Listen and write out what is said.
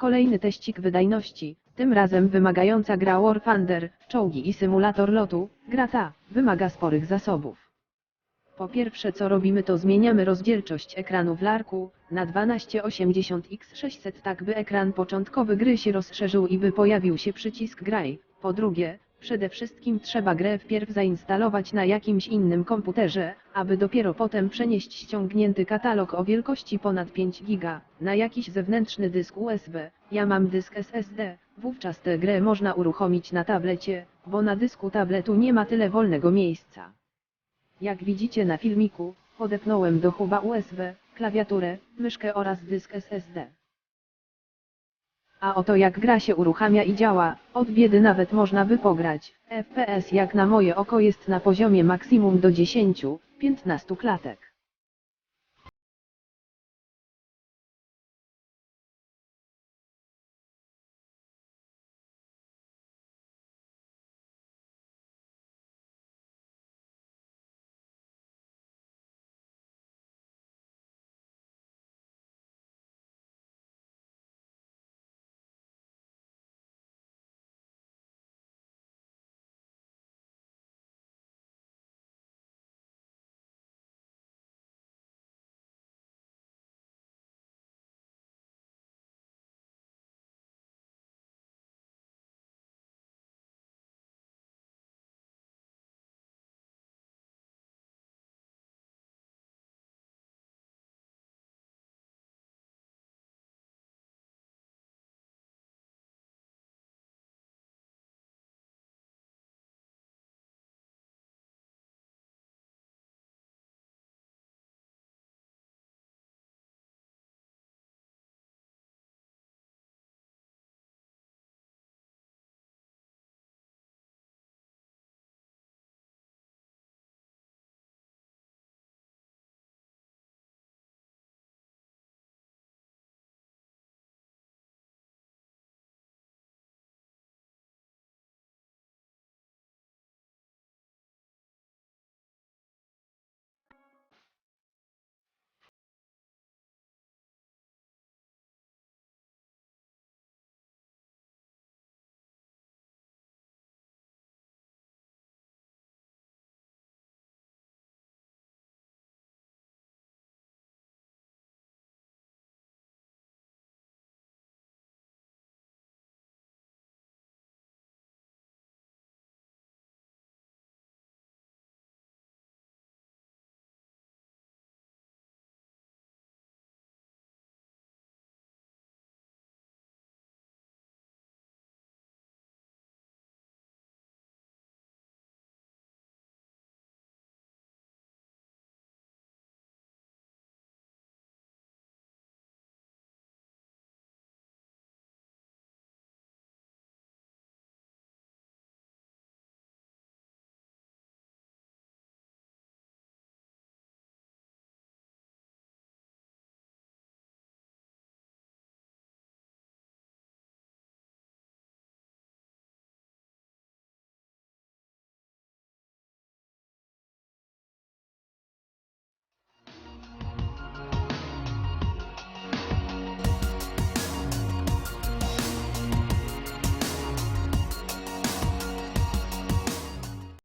Kolejny teścik wydajności, tym razem wymagająca gra War Thunder, czołgi i symulator lotu, gra ta, wymaga sporych zasobów. Po pierwsze co robimy to zmieniamy rozdzielczość ekranu w larku, na 1280x600 tak by ekran początkowy gry się rozszerzył i by pojawił się przycisk graj. Po drugie, przede wszystkim trzeba grę wpierw zainstalować na jakimś innym komputerze, aby dopiero potem przenieść ściągnięty katalog o wielkości ponad 5 giga, na jakiś zewnętrzny dysk USB, ja mam dysk SSD, wówczas tę grę można uruchomić na tablecie, bo na dysku tabletu nie ma tyle wolnego miejsca. Jak widzicie na filmiku, podepnąłem do huba USB, klawiaturę, myszkę oraz dysk SSD. A oto jak gra się uruchamia i działa, od biedy nawet można by pograć. FPS jak na moje oko jest na poziomie maksimum do 10-15 klatek.